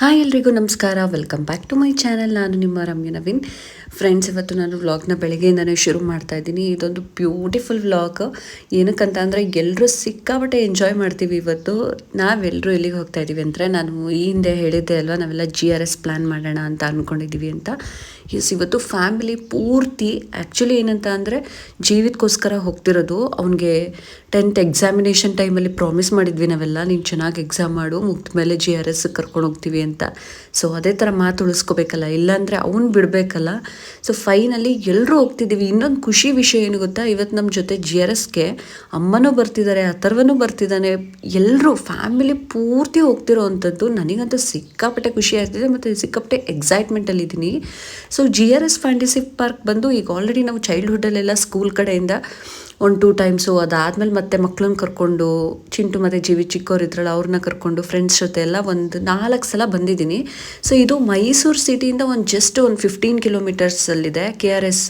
Hi ಎಲ್ರಿಗೂ ನಮಸ್ಕಾರ. Welcome back to my channel ನಾನು ನಿಮ್ಮ ರಮ್ಯ ನವೀನ್. ಫ್ರೆಂಡ್ಸ್ ಇವತ್ತು ನಾನು ವ್ಲಾಗ್ನ ಬೆಳಗ್ಗೆಯಿಂದನೇ ಶುರು ಮಾಡ್ತಾ ಇದ್ದೀನಿ. ಇದೊಂದು ಬ್ಯೂಟಿಫುಲ್ ವ್ಲಾಗ್ ಏನಕ್ಕಂತ ಅಂದರೆ ಎಲ್ಲರೂ ಸಿಕ್ಕಾಪಟ್ಟೆ ಎಂಜಾಯ್ ಮಾಡ್ತೀವಿ ಇವತ್ತು. ನಾವೆಲ್ಲರೂ ಎಲ್ಲಿಗೆ ಹೋಗ್ತಾ ಇದ್ದೀವಿ ಅಂದರೆ ನಾನು ಈ ಹಿಂದೆ ಹೇಳಿದ್ದೆ ಅಲ್ವಾ, ನಾವೆಲ್ಲ ಜಿ ಆರ್ ಎಸ್ ಪ್ಲ್ಯಾನ್ ಮಾಡೋಣ ಅಂತ ಅಂದ್ಕೊಂಡಿದ್ದೀವಿ ಅಂತ. ಎಸ್ ಇವತ್ತು ಫ್ಯಾಮಿಲಿ ಪೂರ್ತಿ ಆ್ಯಕ್ಚುಲಿ ಏನಂತ ಅಂದರೆ ಜೀವಿತಕ್ಕೋಸ್ಕರ ಹೋಗ್ತಿರೋದು. ಅವನಿಗೆ ಟೆಂತ್ ಎಕ್ಸಾಮಿನೇಷನ್ ಟೈಮಲ್ಲಿ ಪ್ರಾಮಿಸ್ ಮಾಡಿದ್ವಿ ನಾವೆಲ್ಲ. ನೀನು ಚೆನ್ನಾಗಿ ಎಕ್ಸಾಮ್ ಮಾಡು ಮುಗ್ದ ಮೇಲೆ ಜಿ ಆರ್ ಎಸ್ ಕರ್ಕೊಂಡು ಹೋಗ್ತೀವಿ ಅಂತ. ಸೊ ಅದೇ ಥರ ಮಾತು ಉಳಿಸ್ಕೋಬೇಕಲ್ಲ, ಇಲ್ಲಾಂದರೆ ಅವ್ನು ಬಿಡಬೇಕಲ್ಲ. ಸೊ ಫೈನಲಿ ಎಲ್ಲರೂ ಹೋಗ್ತಿದ್ದೀವಿ ಇನ್ನೊಂದು ಖುಷಿ ವಿಷಯ ಏನು ಗೊತ್ತಾ? ಇವತ್ತು ನಮ್ಮ ಜೊತೆ ಜಿ ಆರ್ ಎಸ್ಗೆ ಅಮ್ಮನೂ ಬರ್ತಿದ್ದಾರೆ ಅಥರ್ವನೂ ಬರ್ತಿದ್ದಾನೆ ಎಲ್ಲರೂ ಫ್ಯಾಮಿಲಿ ಪೂರ್ತಿ ಹೋಗ್ತಿರೋ ಅಂಥದ್ದು ನನಗಂತೂ ಸಿಕ್ಕಾಪಟ್ಟೆ ಖುಷಿ ಆಗ್ತಿದೆ ಮತ್ತು ಸಿಕ್ಕಾಪಟ್ಟೆ ಎಕ್ಸೈಟ್ಮೆಂಟಲ್ಲಿದ್ದೀನಿ so G R S fantasy park ಬಂದು ಈಗ ಆಲ್ರೆಡಿ ನಾವು ಚೈಲ್ಡ್ಹುಡ್ಡಲ್ಲೆಲ್ಲ ಸ್ಕೂಲ್ ಕಡೆಯಿಂದ ಒಂದು ಟೂ ಟೈಮ್ಸು ಅದಾದಮೇಲೆ ಮತ್ತೆ ಮಕ್ಳನ್ನ ಕರ್ಕೊಂಡು, ಚಿಂಟು ಮತ್ತು ಜೀವಿ ಚಿಕ್ಕವ್ರು ಇದ್ರಲ್ಲ ಅವ್ರನ್ನ ಕರ್ಕೊಂಡು ಫ್ರೆಂಡ್ಸ್ ಜೊತೆ ಎಲ್ಲ ಒಂದು ನಾಲ್ಕು ಸಲ ಬಂದಿದ್ದೀನಿ. ಸೊ ಇದು ಮೈಸೂರು ಸಿಟಿಯಿಂದ ಒಂದು ಜಸ್ಟ್ ಒಂದು ಫಿಫ್ಟೀನ್ ಕಿಲೋಮೀಟರ್ಸಲ್ಲಿದೆ ಕೆ ಆರ್ ಎಸ್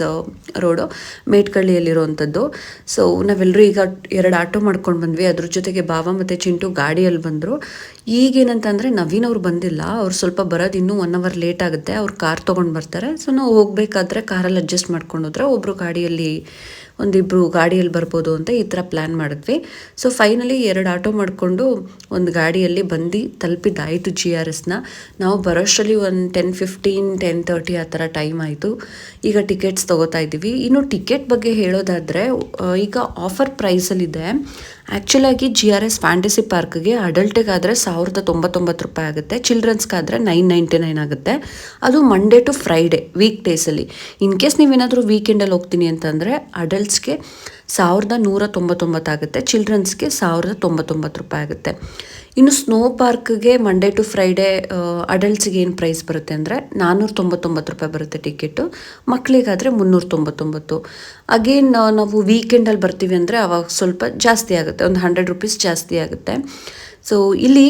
ರೋಡು ಮೇಟ್ಕಳ್ಳಿಯಲ್ಲಿರುವಂಥದ್ದು ಸೊ ನಾವೆಲ್ಲರೂ ಈಗ ಎರಡು ಆಟೋ ಮಾಡ್ಕೊಂಡು ಬಂದ್ವಿ. ಅದ್ರ ಜೊತೆಗೆ ಬಾವ ಮತ್ತು ಚಿಂಟು ಗಾಡಿಯಲ್ಲಿ ಬಂದರು. ಈಗೇನಂತಂದರೆ ನವೀನ್ ಅವ್ರು ಬಂದಿಲ್ಲ. ಅವ್ರು ಸ್ವಲ್ಪ ಬರೋದು ಇನ್ನೂ ಒನ್ ಅವರ್ ಲೇಟ್ ಆಗುತ್ತೆ. ಅವ್ರು ಕಾರ್ ತೊಗೊಂಡು ಬರ್ತಾರೆ. ಸೊ ನಾವು ಹೋಗಬೇಕಾದ್ರೆ ಕಾರಲ್ಲಿ ಅಡ್ಜಸ್ಟ್ ಮಾಡ್ಕೊಂಡು ಹೋದ್ರೆ ಒಬ್ಬರು ಗಾಡಿಯಲ್ಲಿ ಒಂದಿಬ್ಬರು ಗಾಡಿಯಲ್ಲಿ ಬರ್ಬೋದು ಅಂತ ಈ ಥರ ಪ್ಲ್ಯಾನ್ ಮಾಡಿದ್ವಿ. ಸೊ ಫೈನಲಿ ಎರಡು ಆಟೋ ಮಾಡಿಕೊಂಡು ಒಂದು ಗಾಡಿಯಲ್ಲಿ ಬಂದು ತಲುಪಿದ್ದಾಯಿತು ಜಿ ಆರ್ ಎಸ್ನ ನಾವು ಬರೋಷ್ಟರಲ್ಲಿ ಒಂದು ಟೆನ್ ಫಿಫ್ಟೀನ್ ಟೆನ್ ತರ್ಟಿ ಆ ಥರ ಟೈಮ್ ಆಯಿತು. ಈಗ ಟಿಕೆಟ್ಸ್ ತೊಗೋತಾ ಇದ್ದೀವಿ. ಇನ್ನು ಟಿಕೆಟ್ ಬಗ್ಗೆ ಹೇಳೋದಾದರೆ ಈಗ ಆಫರ್ ಪ್ರೈಸಲ್ಲಿದೆ ಆ್ಯಕ್ಚುಲಾಗಿ ಜಿ ಆರ್ ಎಸ್ ಫ್ಯಾಂಟಸಿ ಪಾರ್ಕ್ಗೆ ಅಡಲ್ಟಿಗಾದರೆ ಸಾವಿರದ ತೊಂಬತ್ತೊಂಬತ್ತು ರೂಪಾಯಿ ಆಗುತ್ತೆ. ಚಿಲ್ಡ್ರನ್ಸ್ಗಾದರೆ ನೈನ್ ನೈಂಟಿ ನೈನ್ ಆಗುತ್ತೆ. ಅದು ಮಂಡೇ ಟು ಫ್ರೈಡೇ ವೀಕ್ ಡೇಸಲ್ಲಿ ಇನ್ ಕೇಸ್ ನೀವೇನಾದರೂ ವೀಕೆಂಡಲ್ಲಿ ಹೋಗ್ತೀನಿ ಅಂತಂದರೆ ಅಡಲ್ಟ್ಸ್ಗೆ ಸಾವಿರದ ನೂರ ತೊಂಬತ್ತೊಂಬತ್ತಾಗುತ್ತೆ ಚಿಲ್ಡ್ರನ್ಸ್ಗೆ ಸಾವಿರದ ತೊಂಬತ್ತೊಂಬತ್ತು ರೂಪಾಯಿ ಆಗುತ್ತೆ. ಇನ್ನು ಸ್ನೋ ಪಾರ್ಕ್ಗೆ ಮಂಡೇ ಟು ಫ್ರೈಡೇ ಅಡಲ್ಟ್ಸ್ಗೆ ಏನು ಪ್ರೈಸ್ ಬರುತ್ತೆ ಅಂದರೆ ನಾನ್ನೂರ ತೊಂಬತ್ತೊಂಬತ್ತು ರೂಪಾಯಿ ಬರುತ್ತೆ ಟಿಕೆಟು ಮಕ್ಕಳಿಗಾದರೆ ಮುನ್ನೂರ ತೊಂಬತ್ತೊಂಬತ್ತು ಅಗೇನ್ ನಾವು ವೀಕೆಂಡಲ್ಲಿ ಬರ್ತೀವಿ ಅಂದರೆ ಅವಾಗ ಸ್ವಲ್ಪ ಜಾಸ್ತಿ ಆಗುತ್ತೆ. ಒಂದು ಹಂಡ್ರೆಡ್ ರುಪೀಸ್ ಜಾಸ್ತಿ ಆಗುತ್ತೆ. ಸೊ ಇಲ್ಲಿ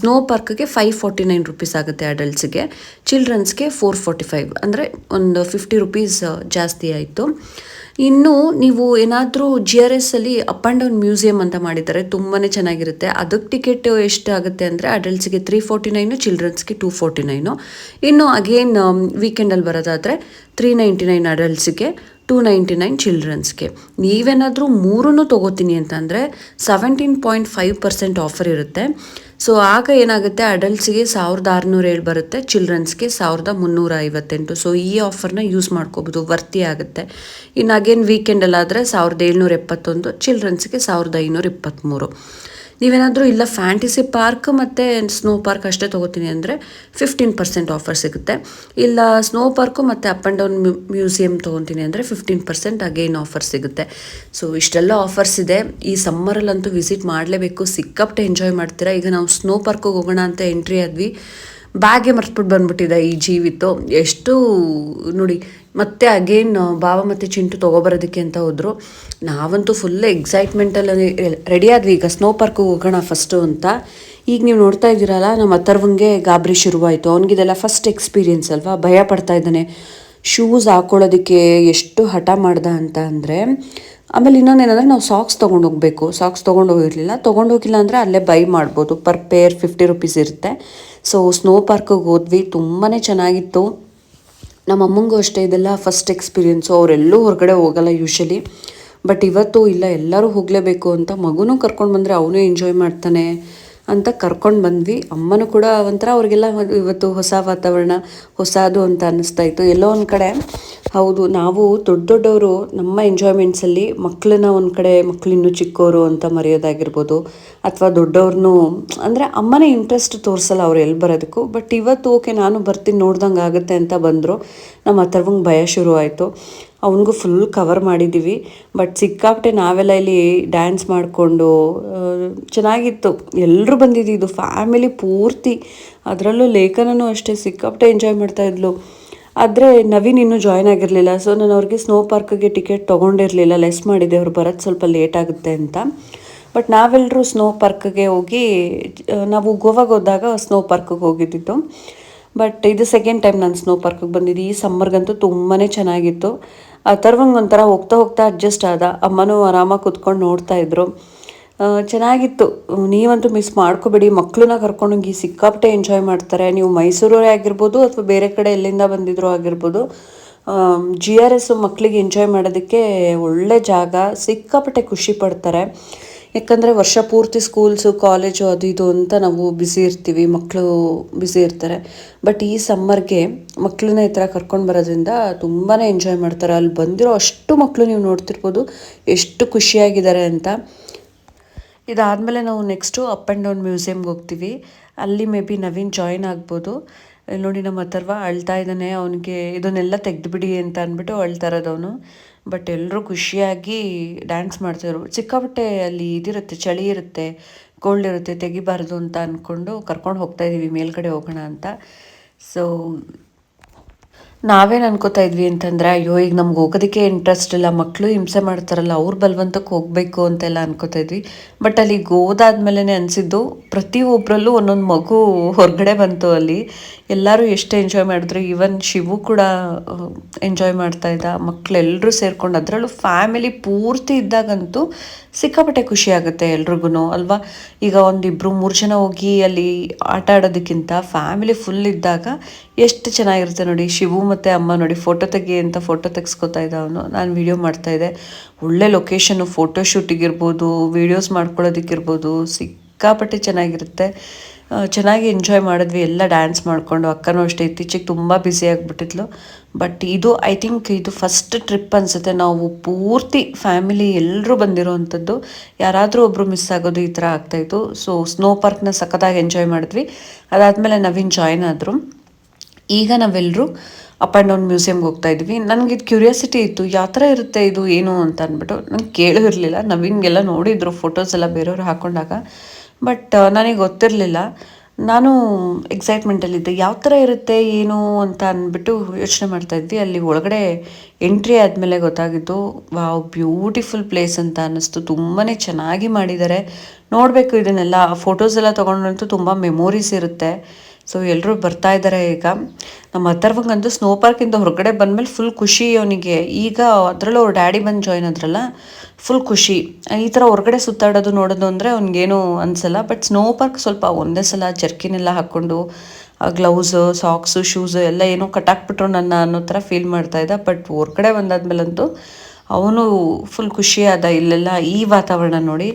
ಸ್ನೋ ಪಾರ್ಕ್ಗೆ ಫೈವ್ ಫಾರ್ಟಿ ನೈನ್ ರುಪೀಸ್ ಆಗುತ್ತೆ ಅಡಲ್ಟ್ಸ್ಗೆ ಚಿಲ್ಡ್ರನ್ಸ್ಗೆ ಫೋರ್ ಫಾರ್ಟಿ ಫೈವ್ ಅಂದರೆ ಒಂದು ಫಿಫ್ಟಿ ರುಪೀಸ್ ಜಾಸ್ತಿ ಆಯಿತು. ಇನ್ನು ನೀವು ಏನಾದರೂ ಜಿ ಆರ್ ಎಸ್ ಅಲ್ಲಿ ಅಪ್ ಆ್ಯಂಡ್ ಡೌನ್ ಮ್ಯೂಸಿಯಂ ಅಂತ ಮಾಡಿದ್ದಾರೆ ತುಂಬಾ ಚೆನ್ನಾಗಿರುತ್ತೆ. ಅದಕ್ಕೆ ಟಿಕೆಟ್ ಎಷ್ಟು ಆಗುತ್ತೆ ಅಂದರೆ ಅಡಲ್ಟ್ಸ್ಗೆ ತ್ರೀ ಫೋರ್ಟಿ ನೈನು ಚಿಲ್ಡ್ರನ್ಸ್ಗೆ ಟೂ ಫೋರ್ಟಿ ನೈನು ಇನ್ನು ಅಗೇನ್ ವೀಕೆಂಡಲ್ಲಿ ಬರೋದಾದರೆ ತ್ರೀ ನೈಂಟಿ ನೈನ್ ಅಡಲ್ಟ್ಸ್ಗೆ ಟೂ ನೈಂಟಿ ನೈನ್ ಚಿಲ್ಡ್ರನ್ಸ್ಗೆ ನೀವೇನಾದರೂ ಮೂರನ್ನು ತೊಗೋತೀನಿ ಅಂತಂದರೆ seventeen point five percent offer ಇರುತ್ತೆ. ಸೊ ಆಗ ಏನಾಗುತ್ತೆ? ಅಡಲ್ಟ್ಸ್ಗೆ ಸಾವಿರದ ಆರುನೂರ ಏಳು ಬರುತ್ತೆ ಚಿಲ್ಡ್ರನ್ಸ್ಗೆ ಸಾವಿರದ ಮುನ್ನೂರ ಐವತ್ತೆಂಟು. ಸೊ ಈ ಆಫರ್ನ ಯೂಸ್ ಮಾಡ್ಕೋಬೋದು, ವರ್ತಿ ಆಗುತ್ತೆ. ಇನ್ನು ಅಗೇನ್ ವೀಕೆಂಡಲ್ಲಾದರೆ ಸಾವಿರದ ಏಳ್ನೂರ ಎಪ್ಪತ್ತೊಂದು ಚಿಲ್ಡ್ರನ್ಸ್ಗೆ ಸಾವಿರದ ಐನೂರ ಇಪ್ಪತ್ತ್ಮೂರು ನೀವೇನಾದರೂ ಇಲ್ಲ ಫ್ಯಾಂಟಿಸಿ ಪಾರ್ಕ್ ಮತ್ತು ಸ್ನೋ ಪಾರ್ಕ್ ಅಷ್ಟೇ ತೊಗೋತೀನಿ ಅಂದರೆ ಫಿಫ್ಟೀನ್ ಪರ್ಸೆಂಟ್ ಆಫರ್ ಸಿಗುತ್ತೆ. ಇಲ್ಲ ಸ್ನೋ ಪಾರ್ಕು ಮತ್ತು ಅಪ್ ಆ್ಯಂಡ್ ಡೌನ್ ಮ್ಯೂಸಿಯಂ ತೊಗೊತೀನಿ ಅಂದರೆ ಫಿಫ್ಟೀನ್ ಪರ್ಸೆಂಟ್ ಅಗೇನ್ ಆಫರ್ ಸಿಗುತ್ತೆ. ಸೊ ಇಷ್ಟೆಲ್ಲ ಆಫರ್ಸ್ ಇದೆ. ಈ ಸಮ್ಮರಲ್ಲಂತೂ ವಿಸಿಟ್ ಮಾಡಲೇಬೇಕು. ಸಿಕ್ಕಾಪಟ್ಟೆ ಎಂಜಾಯ್ ಮಾಡ್ತೀರಾ? ಈಗ ನಾವು ಸ್ನೋ ಪಾರ್ಕಿಗೆ ಹೋಗೋಣ ಅಂತ ಎಂಟ್ರಿ ಆದ್ವಿ. ಬ್ಯಾಗೆ ಮರ್ತ್ಬಿಟ್ಟು ಬಂದ್ಬಿಟ್ಟಿದೆ ಈ ಜೀವಿತು. ಎಷ್ಟು ನೋಡಿ, ಮತ್ತೆ ಅಗೇನ್ ಬಾವ ಮತ್ತೆ ಚಿಂಟು ತೊಗೊಬರೋದಕ್ಕೆ ಅಂತ ಹೋದ್ರು. ನಾವಂತೂ ಫುಲ್ ಎಕ್ಸೈಟ್ಮೆಂಟಲ್ಲಿ ರೆಡಿ ಆದ್ವಿ. ಈಗ ಸ್ನೋ ಪಾರ್ಕ್ಗೆ ಹೋಗೋಣ ಫಸ್ಟು ಅಂತ. ಈಗ ನೀವು ನೋಡ್ತಾ ಇದ್ದೀರಲ್ಲ, ನಮ್ಮ ಅಥರ್ವಂಗೆ ಗಾಬರಿ ಶುರುವಾಯಿತು. ಅವನಿಗಿದೆಲ್ಲ ಫಸ್ಟ್ ಎಕ್ಸ್ಪೀರಿಯೆನ್ಸ್ ಅಲ್ವಾ? ಭಯ ಪಡ್ತಾ ಇದ್ದಾನೆ. ಶೂಸ್ ಹಾಕೊಳ್ಳೋದಕ್ಕೆ ಎಷ್ಟು ಹಠ ಮಾಡ್ದ ಅಂತ ಅಂದರೆ, ಆಮೇಲೆ ಇನ್ನೊಂದೇನಂದರೆ ನಾವು ಸಾಕ್ಸ್ ತೊಗೊಂಡು ಹೋಗಬೇಕು. ಸಾಕ್ಸ್ ತೊಗೊಂಡು ಹೋಗಿರಲಿಲ್ಲ. ತೊಗೊಂಡು ಹೋಗಿಲ್ಲ ಅಂದರೆ ಅಲ್ಲೇ ಬೈ ಮಾಡ್ಬೋದು. ಪರ್ ಪೇರ್ ಫಿಫ್ಟಿ ರುಪೀಸ್ ಇರುತ್ತೆ. ಸೊ ಸ್ನೋ ಪಾರ್ಕಿಗೆ ಹೋದ್ವಿ ತುಂಬಾ ಚೆನ್ನಾಗಿತ್ತು. ನಮ್ಮ ಅಮ್ಮಂಗೂ ಅಷ್ಟೇ ಇದೆಲ್ಲ ಫಸ್ಟ್ ಎಕ್ಸ್ಪೀರಿಯೆನ್ಸು ಅವರೆಲ್ಲೂ ಹೊರಗಡೆ ಹೋಗಲ್ಲ ಯೂಶಲಿ ಬಟ್ ಇವತ್ತು ಇಲ್ಲ, ಎಲ್ಲರೂ ಹೋಗಲೇಬೇಕು ಅಂತ ಮಗುನೂ ಕರ್ಕೊಂಡು ಬಂದರೆ ಅವನು ಎಂಜಾಯ್ ಮಾಡ್ತಾನೆ. ಅಂತ ಕರ್ಕೊಂಡು ಬಂದ್ವಿ. ಅಮ್ಮನೂ ಕೂಡ ಒಂಥರ ಅವ್ರಿಗೆಲ್ಲ ಇವತ್ತು ಹೊಸ ವಾತಾವರಣ, ಹೊಸದು ಅಂತ ಅನ್ನಿಸ್ತಾ ಇತ್ತು. ಎಲ್ಲೋ ಒಂದು ಕಡೆ ಹೌದು, ನಾವು ದೊಡ್ಡ ದೊಡ್ಡವರು ನಮ್ಮ ಎಂಜಾಯ್ಮೆಂಟ್ಸಲ್ಲಿ ಮಕ್ಕಳನ್ನ ಒಂದು ಕಡೆ ಮಕ್ಕಳು ಇನ್ನೂ ಚಿಕ್ಕವರು ಅಂತ ಮರೆಯೋದಾಗಿರ್ಬೋದು. ಅಥವಾ ದೊಡ್ಡವ್ರನ್ನೂ ಅಂದರೆ ಅಮ್ಮನೇ ಇಂಟ್ರೆಸ್ಟ್ ತೋರಿಸಲ್ಲ ಅವ್ರು ಎಲ್ಲಿ ಬರೋದಕ್ಕೂ. ಬಟ್ ಇವತ್ತು ಓಕೆ, ನಾನು ಬರ್ತೀನಿ, ನೋಡ್ದಂಗೆ ಆಗುತ್ತೆ ಅಂತ ಬಂದರು. ನಮ್ಮ ಅಥರ್ವಂಗೆ ಭಯ ಶುರು ಆಯಿತು ಅವನಿಗೂ ಫುಲ್ ಕವರ್ ಮಾಡಿದ್ದೀವಿ ಬಟ್ ಸಿಕ್ಕಾಪಟ್ಟೆ ನಾವೆಲ್ಲ ಇಲ್ಲಿ ಡ್ಯಾನ್ಸ್ ಮಾಡಿಕೊಂಡು ಚೆನ್ನಾಗಿತ್ತು. ಎಲ್ಲರೂ ಬಂದಿದ್ದು ಫ್ಯಾಮಿಲಿ ಪೂರ್ತಿ. ಅದರಲ್ಲೂ ಲೇಖನೂ ಅಷ್ಟೇ. ಸಿಕ್ಕಾಪಟ್ಟೆ ಎಂಜಾಯ್ ಮಾಡ್ತಾಯಿದ್ಲು ಆದರೆ ನವೀನ್ ಇನ್ನೂ ಜಾಯ್ನ್ ಆಗಿರಲಿಲ್ಲ. ಸೊ ನಾನು ಅವ್ರಿಗೆ ಸ್ನೋ ಪಾರ್ಕ್ಗೆ ಟಿಕೆಟ್ ತೊಗೊಂಡಿರಲಿಲ್ಲ. ಲೆಸ್ ಮಾಡಿದ್ದೆ ಅವ್ರು ಬರೋದು ಸ್ವಲ್ಪ ಲೇಟ್ ಆಗುತ್ತೆ ಅಂತ. ಬಟ್ ನಾವೆಲ್ಲರೂ ಸ್ನೋ ಪಾರ್ಕ್ಗೆ ಹೋಗಿ ನಾವು ಗೋವಾಗೆ ಹೋದಾಗ ಸ್ನೋ ಪಾರ್ಕ್ಗೆ ಹೋಗಿದ್ದಿದ್ದು. ಬಟ್ ಇದು ಸೆಕೆಂಡ್ ಟೈಮ್ ನಾನು ಸ್ನೋ ಪಾರ್ಕ್ಗೆ ಬಂದಿದ್ದು. ಈ ಸಮ್ಮರ್ಗಂತೂ ತುಂಬಾ ಚೆನ್ನಾಗಿತ್ತು. ಆ ಥರವಂಗೆ ಒಂಥರ ಹೋಗ್ತಾ ಹೋಗ್ತಾ ಅಡ್ಜಸ್ಟ್ ಆದ. ಅಮ್ಮನೂ ಆರಾಮಾಗಿ ಕುತ್ಕೊಂಡು ನೋಡ್ತಾ ಇದ್ರು. ಚೆನ್ನಾಗಿತ್ತು. ನೀವಂತೂ ಮಿಸ್ ಮಾಡ್ಕೋಬೇಡಿ. ಮಕ್ಕಳನ್ನ ಕರ್ಕೊಂಡೋಗಿ ಸಿಕ್ಕಾಪಟ್ಟೆ ಎಂಜಾಯ್ ಮಾಡ್ತಾರೆ. ನೀವು ಮೈಸೂರವರೇ ಆಗಿರ್ಬೋದು ಅಥವಾ ಬೇರೆ ಕಡೆ ಎಲ್ಲಿಂದ ಬಂದಿದ್ರು ಆಗಿರ್ಬೋದು ಜಿ ಆರ್ ಎಸ್ ಮಕ್ಕಳಿಗೆ ಎಂಜಾಯ್ ಮಾಡೋದಕ್ಕೆ ಒಳ್ಳೆ ಜಾಗ. ಸಿಕ್ಕಾಪಟ್ಟೆ ಖುಷಿ ಪಡ್ತಾರೆ. ಯಾಕಂದರೆ ವರ್ಷ ಪೂರ್ತಿ ಸ್ಕೂಲ್ಸು ಕಾಲೇಜು ಅದು ಇದು ಅಂತ ನಾವು ಬ್ಯುಸಿ ಇರ್ತೀವಿ ಮಕ್ಕಳು ಬ್ಯುಸಿ ಇರ್ತಾರೆ. ಬಟ್ ಈ ಸಮ್ಮರ್ಗೆ ಮಕ್ಕಳನ್ನ ಈ ಥರ ಕರ್ಕೊಂಡು ಬರೋದ್ರಿಂದ ತುಂಬಾ ಎಂಜಾಯ್ ಮಾಡ್ತಾರೆ. ಅಲ್ಲಿ ಬಂದಿರೋ ಅಷ್ಟು ಮಕ್ಕಳು ನೀವು ನೋಡ್ತಿರ್ಬೋದು, ಎಷ್ಟು ಖುಷಿಯಾಗಿದ್ದಾರೆ ಅಂತ. ಇದಾದಮೇಲೆ ನಾವು ನೆಕ್ಸ್ಟು ಅಪ್ ಆ್ಯಂಡ್ ಡೌನ್ ಮ್ಯೂಸಿಯಮ್ಗೆ ಹೋಗ್ತೀವಿ. ಅಲ್ಲಿ ಮೇ ಬಿ ನವೀನ್ ಜಾಯಿನ್ ಆಗ್ಬೋದು. ನೋಡಿ ನಮ್ಮ ಅಥರ್ವ ಅಳ್ತಾ ಇದ್ದಾನೆ, ಅವನಿಗೆ ಇದನ್ನೆಲ್ಲ ತೆಗೆದುಬಿಡಿ ಅಂತ ಅಂದ್ಬಿಟ್ಟು ಅಳ್ತಾ ಇರೋದು ಅವನು. ಬಟ್ ಎಲ್ಲರೂ ಖುಷಿಯಾಗಿ ಡ್ಯಾನ್ಸ್ ಮಾಡ್ತಿದ್ರು. ಸಿಕ್ಕಾಪಟ್ಟೆ ಅಲ್ಲಿ ಇದಿರುತ್ತೆ, ಚಳಿ ಇರುತ್ತೆ ಕೋಲ್ಡ್ ಇರುತ್ತೆ, ತೆಗಿಬಾರ್ದು ಅಂತ ಅಂದ್ಕೊಂಡು ಕರ್ಕೊಂಡು ಹೋಗ್ತಾ ಇದ್ದೀವಿ ಮೇಲ್ಗಡೆ ಹೋಗೋಣ ಅಂತ. ಸೊ ನಾವೇನು ಅನ್ಕೋತಾ ಇದ್ವಿ ಅಂತಂದ್ರೆ, ಅಯ್ಯೋ, ಈಗ ನಮ್ಗೆ ಹೋಗೋದಕ್ಕೆ ಇಂಟ್ರೆಸ್ಟ್ ಇಲ್ಲ ಮಕ್ಕಳು ಹಿಂಸೆ ಮಾಡ್ತಾರಲ್ಲ, ಅವ್ರ ಬಲವಂತಕ್ಕೆ ಹೋಗ್ಬೇಕು ಅಂತೆಲ್ಲ ಅನ್ಕೋತಾ ಇದ್ವಿ. ಬಟ್ ಅಲ್ಲಿ ಹೋದಾದ್ಮೇಲೆ ಅನಿಸಿದ್ದು ಪ್ರತಿಯೊಬ್ಬರಲ್ಲೂ ಒಂದೊಂದು ಮಗು ಹೊರಗಡೆ ಬಂತು ಅಲ್ಲಿ. ಎಲ್ಲರೂ ಎಷ್ಟು ಎಂಜಾಯ್ ಮಾಡಿದ್ರು. ಈವನ್ ಶಿವು ಕೂಡ ಎಂಜಾಯ್ ಮಾಡ್ತಾ ಇದ್ದ. ಮಕ್ಕಳೆಲ್ಲರೂ ಸೇರ್ಕೊಂಡು ಅದರಲ್ಲೂ ಫ್ಯಾಮಿಲಿ ಪೂರ್ತಿ ಇದ್ದಾಗಂತೂ ಸಿಕ್ಕಾಪಟ್ಟೆ ಖುಷಿ ಆಗುತ್ತೆ ಎಲ್ರಿಗೂ ಅಲ್ವಾ? ಈಗ ಒಂದಿಬ್ಬರು ಮೂರು ಜನ ಹೋಗಿ ಅಲ್ಲಿ ಆಟ ಆಡೋದಕ್ಕಿಂತ ಫ್ಯಾಮಿಲಿ ಫುಲ್ ಇದ್ದಾಗ ಎಷ್ಟು ಚೆನ್ನಾಗಿರುತ್ತೆ ನೋಡಿ. ಶಿವು ಮತ್ತು ಅಮ್ಮ ನೋಡಿ ಫೋಟೋ ತೆಗಿ ಅಂತ ಫೋಟೋ ತೆಗೆಸ್ಕೊತಾ ಇದ್ದ ಅವನು. ನಾನು ವಿಡಿಯೋ ಮಾಡ್ತಾ ಇದ್ದೆ. ಒಳ್ಳೆ ಲೊಕೇಶನ್ನು ಫೋಟೋ ಶೂಟಿಗಿರ್ಬೋದು ವೀಡಿಯೋಸ್ ಮಾಡ್ಕೊಳ್ಳೋದಕ್ಕಿರ್ಬೋದು, ಸಿಕ್ಕಾಪಟ್ಟೆ ಚೆನ್ನಾಗಿರುತ್ತೆ. ಚೆನ್ನಾಗಿ ಎಂಜಾಯ್ ಮಾಡಿದ್ವಿ. ಎಲ್ಲ ಡ್ಯಾನ್ಸ್ ಮಾಡಿಕೊಂಡು, ಅಕ್ಕನೂ ಅಷ್ಟೇ. ಇತ್ತೀಚೆಗೆ ತುಂಬ ಬ್ಯುಸಿ ಆಗಿಬಿಟ್ಟಿದ್ಲು. ಬಟ್ ಇದು ಐ ಥಿಂಕ್ ಇದು ಫಸ್ಟ್ ಟ್ರಿಪ್ ಅನಿಸುತ್ತೆ. ನಾವು ಪೂರ್ತಿ ಫ್ಯಾಮಿಲಿ ಎಲ್ಲರೂ ಬಂದಿರೋವಂಥದ್ದು ಯಾರಾದರೂ ಒಬ್ಬರು ಮಿಸ್ ಆಗೋದು ಈ ಥರ ಆಗ್ತಾಯಿತ್ತು ಸೊ ಸ್ನೋ ಪಾರ್ಕ್ನ ಸಖತ್ತಾಗಿ ಎಂಜಾಯ್ ಮಾಡಿದ್ವಿ. ಅದಾದಮೇಲೆ ನವೀನ್ ಜಾಯ್ನ್ ಆದರು. ಈಗ ನಾವೆಲ್ಲರೂ ಅಪ್ ಆ್ಯಂಡ್ ಡೌನ್ ಮ್ಯೂಸಿಯಮ್ಗೆ ಹೋಗ್ತಾ ಇದ್ವಿ. ನನಗೆ ಇದು ಕ್ಯೂರಿಯಾಸಿಟಿ ಇತ್ತು. ಯಾವ ಥರ ಇರುತ್ತೆ ಇದು, ಏನು ಅಂತ ಅಂದ್ಬಿಟ್ಟು ನಂಗೆ ಕೇಳಿರಲಿಲ್ಲ ನವೀನ್ಗೆಲ್ಲ ನೋಡಿದ್ರು, ಫೋಟೋಸ್ ಎಲ್ಲ ಬೇರೆಯವ್ರು ಹಾಕೊಂಡಾಗ. ಬಟ್ ನನಗೆ ಗೊತ್ತಿರಲಿಲ್ಲ. ನಾನು ಎಕ್ಸೈಟ್ಮೆಂಟಲ್ಲಿದ್ದೆ ಯಾವ ಥರ ಇರುತ್ತೆ, ಏನು ಅಂತ ಅಂದ್ಬಿಟ್ಟು ಯೋಚನೆ ಮಾಡ್ತಾ ಇದ್ವಿ. ಅಲ್ಲಿ ಒಳಗಡೆ ಎಂಟ್ರಿ ಆದಮೇಲೆ ಗೊತ್ತಾಗಿದ್ದು, ವಾವ್ ಬ್ಯೂಟಿಫುಲ್ ಪ್ಲೇಸ್ ಅಂತ ಅನ್ನಿಸ್ತು. ತುಂಬಾ ಚೆನ್ನಾಗಿ ಮಾಡಿದ್ದಾರೆ ನೋಡಬೇಕು ಇದನ್ನೆಲ್ಲ. ಫೋಟೋಸ್ ಎಲ್ಲ ತೊಗೊಂಡಂತೂ ತುಂಬ ಮೆಮೊರೀಸ್ ಇರುತ್ತೆ. ಸೊ ಎಲ್ಲರೂ ಬರ್ತಾ ಇದ್ದಾರೆ ಈಗ. ನಮ್ಮ ಅಥರ್ವಂಗಂತೂ ಸ್ನೋ ಪಾರ್ಕಿಂದ ಹೊರಗಡೆ ಬಂದಮೇಲೆ ಫುಲ್ ಖುಷಿ ಅವನಿಗೆ. ಈಗ ಅದರಲ್ಲೂ ಅವ್ರ ಡ್ಯಾಡಿ ಬಂದು ಜಾಯ್ನ್ ಆದ್ರಲ್ಲ ಫುಲ್ ಖುಷಿ. ಈ ಥರ ಹೊರಗಡೆ ಸುತ್ತಾಡೋದು ನೋಡೋದು ಅಂದರೆ ಅವ್ನಿಗೇನು ಅನಿಸಲ್ಲ. ಬಟ್ ಸ್ನೋ ಪಾರ್ಕ್ ಸ್ವಲ್ಪ ಒಂದೇ ಸಲ ಜರ್ಕಿನೆಲ್ಲ ಹಾಕ್ಕೊಂಡು ಗ್ಲೌಸು ಸಾಕ್ಸು ಶೂಸು ಎಲ್ಲ ಏನೋ ಕಟ್ಟಾಕ್ಬಿಟ್ರು ನನ್ನ ಅನ್ನೋ ಥರ ಫೀಲ್ ಮಾಡ್ತಾ ಇದ್ದ. ಬಟ್ ಹೊರ್ಗಡೆ ಬಂದಾದ್ಮೇಲಂತೂ ಅವನು ಫುಲ್ ಖುಷಿಯಾದ ಇಲ್ಲೆಲ್ಲ ಈ ವಾತಾವರಣ ನೋಡಿ.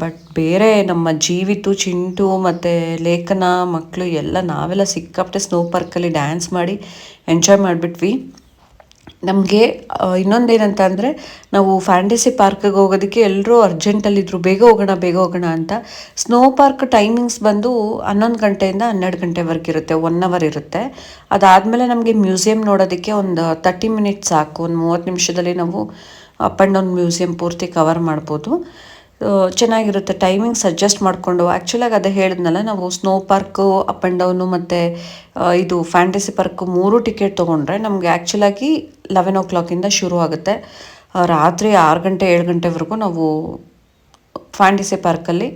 ಬಟ್ ಬೇರೆ ನಮ್ಮ ಜೀವಿತು, ಚಿಂಟು ಮತ್ತು ಲೇಖನ ಮಕ್ಕಳು ಎಲ್ಲ ನಾವೆಲ್ಲ ಸಿಕ್ಕಾಪಟ್ಟೆ ಸ್ನೋ ಪಾರ್ಕಲ್ಲಿ ಡ್ಯಾನ್ಸ್ ಮಾಡಿ ಎಂಜಾಯ್ ಮಾಡಿಬಿಟ್ವಿ. ನಮಗೆ ಇನ್ನೊಂದೇನಂತ ಅಂದರೆ ನಾವು ಫ್ಯಾಂಟಸಿ ಪಾರ್ಕಿಗೆ ಹೋಗೋದಕ್ಕೆ ಎಲ್ಲರೂ ಅರ್ಜೆಂಟಲ್ಲಿದ್ದರು ಬೇಗ ಹೋಗೋಣ ಬೇಗ ಹೋಗೋಣ ಅಂತ. ಸ್ನೋ ಪಾರ್ಕ್ ಟೈಮಿಂಗ್ಸ್ ಬಂದು ಹನ್ನೊಂದು ಗಂಟೆಯಿಂದ ಹನ್ನೆರಡು ಗಂಟೆವರೆಗೆ ಇರುತ್ತೆ ಒನ್ ಅವರ್ ಇರುತ್ತೆ. ಅದಾದಮೇಲೆ ನಮಗೆ ಮ್ಯೂಸಿಯಂ ನೋಡೋದಕ್ಕೆ ಒಂದು ತರ್ಟಿ ಮಿನಿಟ್ಸ್ ಸಾಕು, ಒಂದು ಮೂವತ್ತು ನಿಮಿಷದಲ್ಲಿ ನಾವು ಅಪ್ ಆ್ಯಂಡ್ ಡೌನ್ ಮ್ಯೂಸಿಯಂ ಪೂರ್ತಿ ಕವರ್ ಮಾಡ್ಬೋದು. ಚೆನ್ನಾಗಿರುತ್ತೆ ಟೈಮಿಂಗ್ಸ್ ಅಡ್ಜಸ್ಟ್ ಮಾಡಿಕೊಂಡು. ಆ್ಯಕ್ಚುಲಾಗಿ ಅದೇ ಹೇಳಿದ್ನಲ್ಲ, ನಾವು snow park up and down ಮತ್ತು ಇದು ಫ್ಯಾಂಟಸಿ ಪಾರ್ಕು ಮೂರು ಟಿಕೆಟ್ ತೊಗೊಂಡ್ರೆ ನಮಗೆ ಆ್ಯಕ್ಚುಲಾಗಿ ಲೆವೆನ್ ಓ ಕ್ಲಾಕಿಂದ ಶುರು ಆಗುತ್ತೆ. ರಾತ್ರಿ ಆರು ಗಂಟೆ ಏಳು ಗಂಟೆವರೆಗೂ ನಾವು ಫ್ಯಾಂಟಸಿ ಪಾರ್ಕಲ್ಲಿ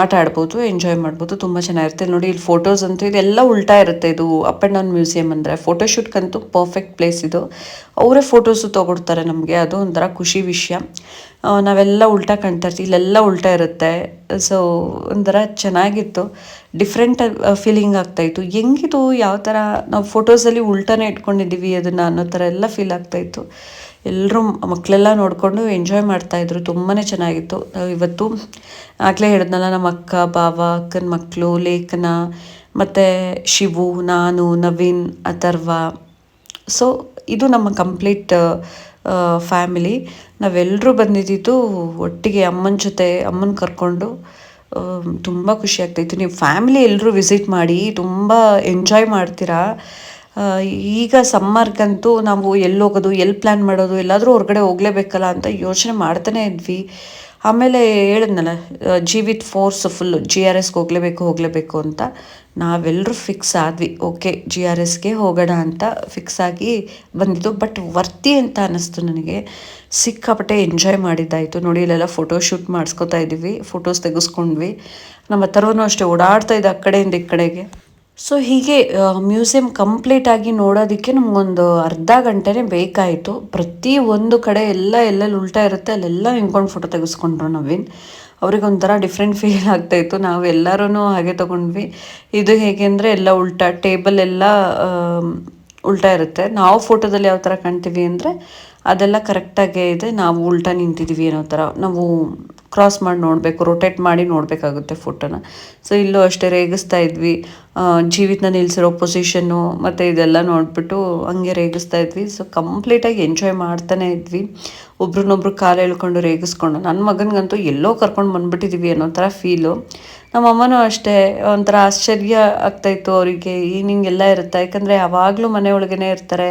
ಆಟ ಆಡ್ಬೋದು ಎಂಜಾಯ್ ಮಾಡ್ಬೋದು, ತುಂಬ ಚೆನ್ನಾಗಿರುತ್ತೆ. ನೋಡಿ, ಇಲ್ಲಿ ಫೋಟೋಸ್ ಅಂತೂ ಇದೆಲ್ಲ ಉಲ್ಟಾ ಇರುತ್ತೆ. ಇದು ಅಪ್ ಆ್ಯಂಡ್ ಡೌನ್ ಮ್ಯೂಸಿಯಂ ಅಂದರೆ ಫೋಟೋಶೂಟ್ಗಂತೂ ಪರ್ಫೆಕ್ಟ್ ಪ್ಲೇಸ್ ಇದು. ಅವರೇ ಫೋಟೋಸು ತೊಗೊಡ್ತಾರೆ ನಮಗೆ. ಅದು ಒಂಥರ ಖುಷಿ ವಿಷಯ. ನಾವೆಲ್ಲ ಉಲ್ಟಾ ಕಾಣ್ತಾ ಇರ್ತೀವಿ. ಇಲ್ಲೆಲ್ಲ ಉಲ್ಟಾ ಇರುತ್ತೆ. ಸೊ ಒಂಥರ ಚೆನ್ನಾಗಿತ್ತು. ಡಿಫ್ರೆಂಟ್ ಫೀಲಿಂಗ್ ಆಗ್ತಾಯಿತ್ತು ಹೆಂಗಿದು ಯಾವ ಥರ ನಾವು ಫೋಟೋಸಲ್ಲಿ ಉಲ್ಟಾನೇ ಇಟ್ಕೊಂಡಿದ್ದೀವಿ ಅದನ್ನು ಅನ್ನೋ ಥರ ಎಲ್ಲ ಫೀಲ್ ಆಗ್ತಾಯಿತ್ತು ಎಲ್ಲರೂ ಮಕ್ಕಳೆಲ್ಲ ನೋಡಿಕೊಂಡು ಎಂಜಾಯ್ ಮಾಡ್ತಾಯಿದ್ರು ತುಂಬಾ ಚೆನ್ನಾಗಿತ್ತು. ಇವತ್ತು ಆಗಲೇ ಹೇಳಿದ್ನಲ್ಲ ನಮ್ಮ ಅಕ್ಕ ಬಾವ ಅಕ್ಕನ ಮಕ್ಕಳು ಲೇಖನ, ಮತ್ತು ಶಿವು, ನಾನು, ನವೀನ್, ಅಥರ್ವ. ಸೊ ಇದು ನಮ್ಮ ಕಂಪ್ಲೀಟ್ ಫ್ಯಾಮಿಲಿ ನಾವೆಲ್ಲರೂ ಬಂದಿದ್ದಿದ್ದು ಒಟ್ಟಿಗೆ ಅಮ್ಮನ ಜೊತೆ, ಅಮ್ಮನ ಕರ್ಕೊಂಡು ತುಂಬ ಖುಷಿ ಆಗ್ತಾಯಿತ್ತು ನೀವು ಫ್ಯಾಮಿಲಿ ಎಲ್ಲರೂ ವಿಸಿಟ್ ಮಾಡಿ ತುಂಬ ಎಂಜಾಯ್ ಮಾಡ್ತೀರಾ? ಈಗ ಸಮ್ಮರ್ಗಂತೂ ನಾವು ಎಲ್ಲಿ ಹೋಗೋದು, ಎಲ್ಲಿ ಪ್ಲ್ಯಾನ್ ಮಾಡೋದು, ಎಲ್ಲಾದರೂ ಹೊರಗಡೆ ಹೋಗಲೇಬೇಕಲ್ಲ ಅಂತ ಯೋಚನೆ ಮಾಡ್ತಾನೆ ಇದ್ವಿ. ಆಮೇಲೆ ಹೇಳಿದ್ನಲ್ಲ G with force full G R ಎಸ್ಗೆ ಹೋಗಲೇಬೇಕು ಹೋಗಲೇಬೇಕು ಅಂತ. ನಾವೆಲ್ಲರೂ ಫಿಕ್ಸ್ ಆದ್ವಿ. ಓಕೆ ಜಿ ಆರ್ ಎಸ್ಗೆ ಹೋಗೋಣ ಅಂತ ಫಿಕ್ಸ್ ಆಗಿ ಬಂದಿದ್ದು. ಬಟ್ ವರ್ತಿ ಅಂತ ಅನ್ನಿಸ್ತು ನನಗೆ. ಸಿಕ್ಕಾಪಟ್ಟೆ ಎಂಜಾಯ್ ಮಾಡಿದ್ದಾಯಿತು. ನೋಡಿ, ಇಲ್ಲೆಲ್ಲ ಫೋಟೋ ಶೂಟ್ ಮಾಡಿಸ್ಕೊತಾ ಇದ್ದೀವಿ ಫೋಟೋಸ್ ತೆಗೆಸ್ಕೊಂಡ್ವಿ. ನಮ್ಮ ಹತ್ರವೂ ಅಷ್ಟೇ ಓಡಾಡ್ತಾ ಇದ್ದ ಆ ಕಡೆಯಿಂದ ಈ ಕಡೆಗೆ. ಸೊ ಹೀಗೆ ಮ್ಯೂಸಿಯಂ ಕಂಪ್ಲೀಟಾಗಿ ನೋಡೋದಕ್ಕೆ ನಮಗೊಂದು ಅರ್ಧ ಗಂಟೆನೇ ಬೇಕಾಯಿತು. ಪ್ರತಿ ಒಂದು ಕಡೆ ಎಲ್ಲ ಎಲ್ಲೆಲ್ಲಿ ಉಲ್ಟಾ ಇರುತ್ತೆ, ಅಲ್ಲೆಲ್ಲ ನಿಂತ್ಕೊಂಡು ಫೋಟೋ ತೆಗೆಸ್ಕೊಂಡ್ರು ನವೀನ್. ಅವ್ರಿಗೆ ಒಂಥರ ಡಿಫ್ರೆಂಟ್ ಫೀಲ್ ಆಗ್ತಾಯಿತ್ತು ನಾವು ಎಲ್ಲರೂ ಹಾಗೆ ತೊಗೊಂಡ್ವಿ. ಇದು ಹೇಗೆ ಅಂದರೆ, ಎಲ್ಲ ಉಲ್ಟಾ ಟೇಬಲ್ ಎಲ್ಲ ಉಲ್ಟಾ ಇರುತ್ತೆ. ನಾವು ಫೋಟೋದಲ್ಲಿ ಯಾವ ಥರ ಕಾಣ್ತೀವಿ ಅಂದರೆ ಅದೆಲ್ಲ ಕರೆಕ್ಟಾಗೇ ಇದೆ. ನಾವು ಉಲ್ಟಾ ನಿಂತಿದ್ದೀವಿ ಅನ್ನೋ ಥರ. ನಾವು ಕ್ರಾಸ್ ಮಾಡಿ ನೋಡಬೇಕು ರೊಟೇಟ್ ಮಾಡಿ ನೋಡಬೇಕಾಗುತ್ತೆ ಫೋಟೋನ. ಸೊ ಇಲ್ಲೂ ಅಷ್ಟೇ ರೇಗಿಸ್ತಾ ಇದ್ವಿ. ಜೀವಿತನ ನಿಲ್ಲಿಸಿರೋ ಪೊಸಿಷನ್ನು ಮತ್ತು ಇದೆಲ್ಲ ನೋಡಿಬಿಟ್ಟು ಹಂಗೆ ರೇಗಿಸ್ತಾ ಇದ್ವಿ. ಸೊ ಕಂಪ್ಲೀಟಾಗಿ ಎಂಜಾಯ್ ಮಾಡ್ತಾನೆ ಇದ್ವಿ. ಒಬ್ರನ್ನೊಬ್ರು ಕಾಲು ಎಳ್ಕೊಂಡು ರೇಗಿಸ್ಕೊಂಡು ನನ್ನ ಮಗನಿಗಂತೂ ಎಲ್ಲೋ ಕರ್ಕೊಂಡು ಬಂದುಬಿಟ್ಟಿದ್ದೀವಿ ಅನ್ನೋ ಥರ ಫೀಲು ನಮ್ಮ ಅಮ್ಮನೂ ಅಷ್ಟೇ, ಒಂಥರ ಆಶ್ಚರ್ಯ ಆಗ್ತಾಯಿತ್ತು ಅವರಿಗೆ. ಹಿಂಗೆಲ್ಲ ಇರುತ್ತೆ? ಯಾಕಂದರೆ, ಯಾವಾಗಲೂ ಮನೆ ಇರ್ತಾರೆ.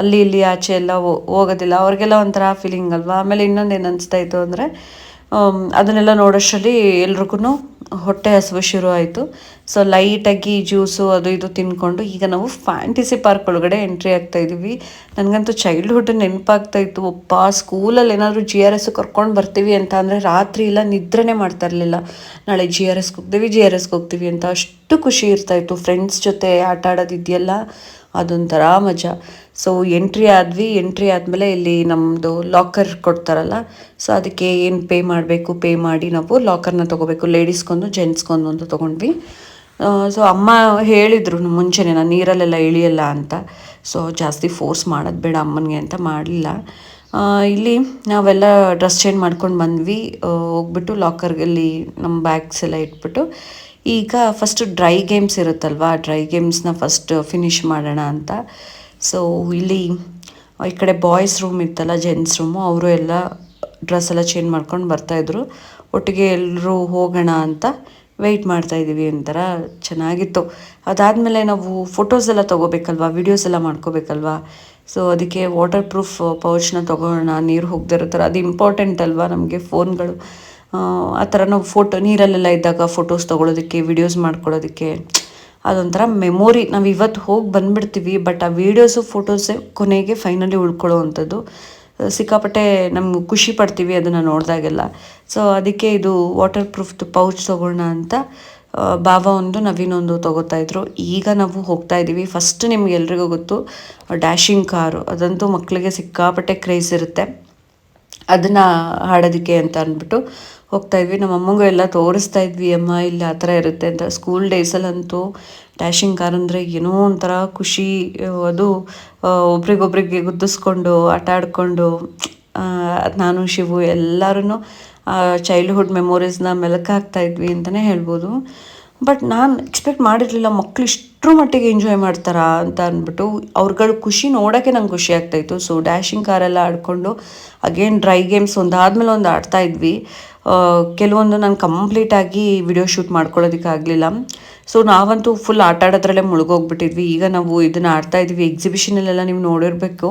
ಅಲ್ಲಿ ಇಲ್ಲಿ ಆಚೆ ಎಲ್ಲ ಹೋಗೋದಿಲ್ಲ. ಅವ್ರಿಗೆಲ್ಲ ಒಂಥರ ಫೀಲಿಂಗ್ ಅಲ್ವಾ? ಆಮೇಲೆ ಇನ್ನೊಂದು ಏನು ಅನಿಸ್ತಾ ಇತ್ತು ಅಂದರೆ ಅದನ್ನೆಲ್ಲ ನೋಡೋಷ್ಟರಲ್ಲಿ ಎಲ್ರಿಗೂ ಹೊಟ್ಟೆ ಹಸಿವು ಶುರು ಆಯಿತು. ಸೊ ಲೈಟಾಗಿ ಜ್ಯೂಸು ಅದು ಇದು ತಿನ್ಕೊಂಡು ಈಗ ನಾವು ಫ್ಯಾಂಟಿಸಿ ಪಾರ್ಕ್ ಒಳಗಡೆ ಎಂಟ್ರಿ ಆಗ್ತಾ ಇದ್ದೀವಿ ನನಗಂತೂ ಚೈಲ್ಡ್ಹುಡ್ ನೆನಪಾಗ್ತಾ ಇತ್ತು. ಒಪ್ಪ ಸ್ಕೂಲಲ್ಲಿ ಏನಾದರೂ ಜಿ ಆರ್ ಎಸ್ ಕರ್ಕೊಂಡು ಬರ್ತೀವಿ ಅಂತ ಅಂದರೆ ರಾತ್ರಿ ಎಲ್ಲ ನಿದ್ರೆನೇ ಮಾಡ್ತಾ ಇರಲಿಲ್ಲ. ನಾಳೆ ಜಿ ಆರ್ ಎಸ್ಗೆ ಹೋಗ್ತೀವಿ ಜಿ ಆರ್ ಎಸ್ಗೆ ಹೋಗ್ತೀವಿ ಅಂತ ಅಷ್ಟು ಖುಷಿ ಇರ್ತಾಯಿತ್ತು ಫ್ರೆಂಡ್ಸ್ ಜೊತೆ ಆಟ ಆಡೋದಿದೆಯಲ್ಲ, ಅದೊಂಥರ ಮಜಾ. ಸೊ ಎಂಟ್ರಿ ಆದ್ವಿ ಎಂಟ್ರಿ ಆದಮೇಲೆ ಇಲ್ಲಿ ನಮ್ಮದು ಲಾಕರ್ ಕೊಡ್ತಾರಲ್ಲ ಸೊ ಅದಕ್ಕೆ ಏನು ಪೇ ಮಾಡಬೇಕು ಪೇ ಮಾಡಿ ನಾವು ಲಾಕರ್ನ ತೊಗೋಬೇಕು. ಲೇಡೀಸ್ಗೊಂದು ಜೆಂಟ್ಸ್ಗೊಂದು ಒಂದು ತೊಗೊಂಡ್ವಿ. ಸೊ ಅಮ್ಮ ಹೇಳಿದರು ಮುಂಚೆನೇ, ನಾನು ನೀರಲ್ಲೆಲ್ಲ ಇಳಿಯಲ್ಲ ಅಂತ. ಸೊ ಜಾಸ್ತಿ ಫೋರ್ಸ್ ಮಾಡೋದು ಬೇಡ ಅಮ್ಮನಿಗೆ ಅಂತ ಮಾಡಲಿಲ್ಲ. ಇಲ್ಲಿ ನಾವೆಲ್ಲ ಡ್ರೆಸ್ ಚೇಂಜ್ ಮಾಡ್ಕೊಂಡು ಬಂದ್ವಿ. ಹೋಗ್ಬಿಟ್ಟು ಲಾಕರ್ಗಲ್ಲಿ ನಮ್ಮ ಬ್ಯಾಗ್ಸ್ ಎಲ್ಲ ಇಟ್ಬಿಟ್ಟು, ಈಗ ಫಸ್ಟ್ ಡ್ರೈ ಗೇಮ್ಸ್ ಇರುತ್ತಲ್ವಾ ಡ್ರೈ ಗೇಮ್ಸ್ನ ಫಸ್ಟ್ ಫಿನಿಶ್ ಮಾಡೋಣ ಅಂತ. ಸೊ ಇಲ್ಲಿ ಈ ಕಡೆ ಬಾಯ್ಸ್ ರೂಮ್ ಇತ್ತಲ್ಲ ಜೆಂಟ್ಸ್ ರೂಮು ಅವರು ಎಲ್ಲ ಡ್ರೆಸ್ ಎಲ್ಲ ಚೇಂಜ್ ಮಾಡ್ಕೊಂಡು ಬರ್ತಾಯಿದ್ರು ಒಟ್ಟಿಗೆ ಎಲ್ಲರೂ ಹೋಗೋಣ ಅಂತ ವೆಯ್ಟ್ ಮಾಡ್ತಾ ಇದ್ದೀವಿ ಒಂಥರ ಚೆನ್ನಾಗಿತ್ತು. ಅದಾದಮೇಲೆ ನಾವು ಫೋಟೋಸ್ ಎಲ್ಲ ತೊಗೋಬೇಕಲ್ವಾ ವಿಡಿಯೋಸ್ ಎಲ್ಲ ಮಾಡ್ಕೋಬೇಕಲ್ವಾ? ಸೊ ಅದಕ್ಕೆ ವಾಟರ್ ಪ್ರೂಫ್ ಪೌಚ್ನ ತೊಗೋಣ, ನೀರು ಹೋಗದಿರೋ ಥರ. ಅದು ಇಂಪಾರ್ಟೆಂಟ್ ಅಲ್ವಾ ನಮಗೆ ಫೋನ್ಗಳು ಆ ಥರ ನಾವು ಫೋಟೋ ನೀರಲ್ಲೆಲ್ಲ ಇದ್ದಾಗ ಫೋಟೋಸ್ ತೊಗೊಳೋದಕ್ಕೆ ವಿಡಿಯೋಸ್ ಮಾಡ್ಕೊಳ್ಳೋದಕ್ಕೆ. ಅದೊಂಥರ ಮೆಮೊರಿ ನಾವು ಇವತ್ತು ಹೋಗಿ ಬಂದ್ಬಿಡ್ತೀವಿ ಬಟ್ ಆ ವೀಡಿಯೋಸು ಫೋಟೋಸೇ ಕೊನೆಗೆ ಫೈನಲಿ ಉಳ್ಕೊಳ್ಳೋ ಅಂಥದ್ದು ಸಿಕ್ಕಾಪಟ್ಟೆ ನಮ್ಗೆ ಖುಷಿ ಪಡ್ತೀವಿ ಅದನ್ನು ನೋಡಿದಾಗೆಲ್ಲ. ಸೊ ಅದಕ್ಕೆ ಇದು ವಾಟರ್ ಪ್ರೂಫ್ದು ಪೌಚ್ ತೊಗೊಳ್ಳೋಣ ಅಂತ ಬಾಬಾ ಒಂದು ನವೀನೊಂದು ತೊಗೋತಾ ಇದ್ರು. ಈಗ ನಾವು ಹೋಗ್ತಾ ಇದ್ದೀವಿ ಫಸ್ಟ್ ನಿಮ್ಗೆ ಎಲ್ರಿಗೂ ಗೊತ್ತು ಡ್ಯಾಶಿಂಗ್ ಕಾರು ಅದಂತೂ ಮಕ್ಕಳಿಗೆ ಸಿಕ್ಕಾಪಟ್ಟೆ ಕ್ರೇಜ್ ಇರುತ್ತೆ. ಅದನ್ನು ಹಾಡೋದಕ್ಕೆ ಅಂತ ಅಂದ್ಬಿಟ್ಟು ಹೋಗ್ತಾ ಇದ್ವಿ. ನಮ್ಮ ಅಮ್ಮಂಗೂ ಎಲ್ಲ ತೋರಿಸ್ತಾ ಇದ್ವಿ, ಅಮ್ಮ, ಇಲ್ಲಿ ಆ ಥರ ಇರುತ್ತೆ ಅಂತ. ಸ್ಕೂಲ್ ಡೇಸಲ್ಲಂತೂ ಡ್ಯಾಶಿಂಗ್ ಕಾರ್ ಅಂದರೆ ಏನೋ ಒಂಥರ ಖುಷಿ, ಅದು ಒಬ್ರಿಗೊಬ್ರಿಗೆ ಗುದ್ದಿಸ್ಕೊಂಡು, ಆಟ ಆಡಿಕೊಂಡು ನಾನು, ಶಿವು ಎಲ್ಲರೂ ಚೈಲ್ಡ್ಹುಡ್ ಮೆಮೊರೀಸ್ನ ಮೆಲುಕು ಹಾಕ್ತಾ ಇದ್ವಿ ಅಂತಲೇ ಹೇಳ್ಬೋದು. ಬಟ್ ನಾನು ಎಕ್ಸ್ಪೆಕ್ಟ್ ಮಾಡಿರಲಿಲ್ಲ ಮಕ್ಕಳು ಇಷ್ಟರ ಮಟ್ಟಿಗೆ ಎಂಜಾಯ್ ಮಾಡ್ತಾರಾ ಅಂತ ಅಂದ್ಬಿಟ್ಟು ಅವ್ರುಗಳ ಖುಷಿ ನೋಡೋಕ್ಕೆ ನಂಗೆ ಖುಷಿ ಆಗ್ತಾಯಿತ್ತು ಸೊ ಡ್ಯಾಶಿಂಗ್ ಕಾರೆಲ್ಲ ಆಡಿಕೊಂಡು ಅಗೇನ್ ಡ್ರೈ ಗೇಮ್ಸ್ ಒಂದಾದ್ಮೇಲೆ ಒಂದು ಆಡ್ತಾ ಇದ್ವಿ. ಕೆಲವೊಂದು ನಾನು ಕಂಪ್ಲೀಟಾಗಿ ವಿಡಿಯೋ ಶೂಟ್ ಮಾಡ್ಕೊಳ್ಳೋದಕ್ಕೆ ಆಗಲಿಲ್ಲ ಸೊ ನಾವಂತೂ ಫುಲ್ ಆಟ ಆಡೋದ್ರಲ್ಲೇ ಮುಳುಗೋಗ್ಬಿಟ್ಟಿದ್ವಿ. ಈಗ ನಾವು ಇದನ್ನು ಆಡ್ತಾ ಇದ್ವಿ ಎಕ್ಸಿಬಿಷನಲ್ಲೆಲ್ಲ ನೀವು ನೋಡಿರಬೇಕು.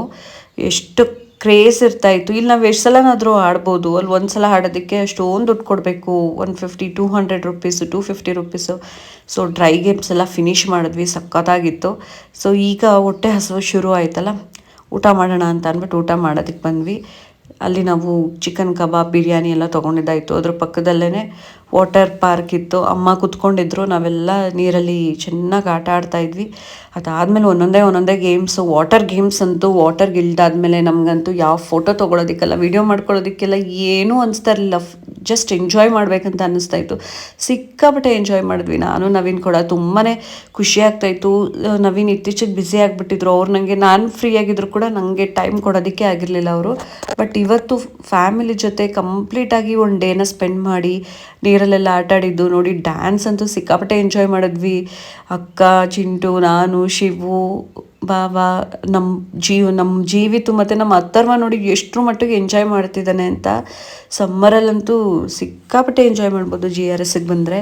ಎಷ್ಟು ಕ್ರೇಸ್ ಇರ್ತಾ ಇತ್ತು. ಇಲ್ಲಿ ನಾವು ಎಷ್ಟು ಸಲನಾದರೂ ಆಡ್ಬೋದು. ಅಲ್ಲಿ ಒಂದು ಸಲ ಆಡೋದಕ್ಕೆ ಅಷ್ಟೊಂದು ದುಡ್ಡು ಕೊಡಬೇಕು. One fifty two hundred rupees two fifty rupees so dry games ಎಲ್ಲ ಫಿನಿಶ್ ಮಾಡಿದ್ವಿ. ಸಖತ್ತಾಗಿತ್ತು. ಸೊ ಈಗ ಹೊಟ್ಟೆ ಹಸಿವು ಶುರು ಆಯ್ತಲ್ಲ ಊಟ ಮಾಡೋಣ ಅಂತ ಅಂದ್ಬಿಟ್ಟು ಊಟ ಮಾಡೋದಕ್ಕೆ ಬಂದ್ವಿ. ಅಲ್ಲಿ ನಾವು ಚಿಕನ್ ಕಬಾಬ್ ಬಿರಿಯಾನಿ ಎಲ್ಲ ತೊಗೊಂಡಿದ್ದಾಯಿತು. ಅದ್ರ ಪಕ್ಕದಲ್ಲೇ ವಾಟರ್ ಪಾರ್ಕ್ ಇತ್ತು. ಅಮ್ಮ ಕುತ್ಕೊಂಡಿದ್ರು. ನಾವೆಲ್ಲ ನೀರಲ್ಲಿ ಚೆನ್ನಾಗಿ ಆಟ ಆಡ್ತಾ ಇದ್ವಿ. ಅದಾದಮೇಲೆ ಒಂದೊಂದೇ ಒಂದೊಂದೇ ಗೇಮ್ಸ್ ವಾಟರ್ ಗೇಮ್ಸ್ ಅಂತೂ ವಾಟರ್ಗೆ ಗಿಲ್ದಾದ್ಮೇಲೆ ನಮಗಂತೂ ಯಾವ ಫೋಟೋ ತೊಗೊಳೋದಕ್ಕೆಲ್ಲ ವಿಡಿಯೋ ಮಾಡ್ಕೊಳ್ಳೋದಿಕ್ಕೆಲ್ಲ ಏನೂ ಅನಿಸ್ತಾ ಇರಲಿಲ್ಲ. ಜಸ್ಟ್ ಎಂಜಾಯ್ ಮಾಡಬೇಕಂತ ಅನ್ನಿಸ್ತಾ ಇತ್ತು. ಸಿಕ್ಕಾಪಟ್ಟೆ ಎಂಜಾಯ್ ಮಾಡಿದ್ವಿ. ನಾನು, ನವೀನ್ ಕೂಡ ತುಂಬಾ ಖುಷಿ ಆಗ್ತಾಯಿತ್ತು ನವೀನ್ ಇತ್ತೀಚೆಗೆ ಬ್ಯುಸಿ ಆಗಿಬಿಟ್ಟಿದ್ರು. ಅವ್ರು ನನಗೆ ನಾನು ಫ್ರೀ ಆಗಿದ್ರು ಕೂಡ ನನಗೆ ಟೈಮ್ ಕೊಡೋದಕ್ಕೆ ಆಗಿರಲಿಲ್ಲ ಅವರು. ಬಟ್ ಇವತ್ತು ಫ್ಯಾಮಿಲಿ ಜೊತೆ ಕಂಪ್ಲೀಟಾಗಿ ಒಂದು ಡೇನ ಸ್ಪೆಂಡ್ ಮಾಡಿ ನೀರಲ್ಲೆಲ್ಲ ಆಟ ಆಡಿದ್ದು ನೋಡಿ ಡ್ಯಾನ್ಸ್ ಅಂತೂ ಸಿಕ್ಕಾಪಟ್ಟೆ ಎಂಜಾಯ್ ಮಾಡಿದ್ವಿ. ಅಕ್ಕ ಚಿಂಟು ನಾನು ಶಿವು ಬಾಬಾ ನಮ್ಮ ಜೀವ ನಮ್ಮ ಜೀವಿತು ಮತ್ತು ನಮ್ಮ ಅತ್ತರ್ವ ನೋಡಿ ಎಷ್ಟರ ಮಟ್ಟಿಗೆ ಎಂಜಾಯ್ ಮಾಡ್ತಿದ್ದಾನೆ ಅಂತ ಸಮ್ಮರಲ್ಲಂತೂ ಸಿಕ್ಕಾಪಟ್ಟೆ ಎಂಜಾಯ್ ಮಾಡ್ಬೋದು ಜಿ ಆರ್ ಎಸ್ಗೆ ಬಂದರೆ.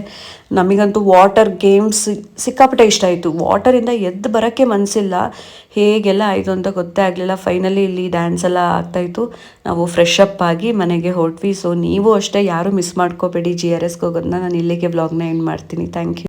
ನಮಗಂತೂ ವಾಟರ್ ಗೇಮ್ಸ್ ಸಿಕ್ಕಾಪಟ್ಟೆ ಇಷ್ಟ ಆಯಿತು. ವಾಟರಿಂದ ಎದ್ದು ಬರೋಕ್ಕೆ ಮನಸ್ಸಿಲ್ಲ ಹೇಗೆಲ್ಲ ಆಯಿತು ಅಂತ ಗೊತ್ತೇ ಆಗಲಿಲ್ಲ. ಫೈನಲಿ ಇಲ್ಲಿ ಡ್ಯಾನ್ಸ್ ಎಲ್ಲ ಆಗ್ತಾಯಿತ್ತು ನಾವು ಫ್ರೆಶ್ ಅಪ್ ಆಗಿ ಮನೆಗೆ ಹೊರಟ್ವಿ. ಸೊ ನೀವು ಅಷ್ಟೇ ಯಾರೂ ಮಿಸ್ ಮಾಡ್ಕೋಬೇಡಿ ಜಿ ಆರ್ ಎಸ್ಗೆ ಹೋಗೋದನ್ನ. ನಾನು ಇಲ್ಲಿಗೆ ವ್ಲಾಗ್ನ ಎಂಡ್ ಮಾಡ್ತೀನಿ. Thank you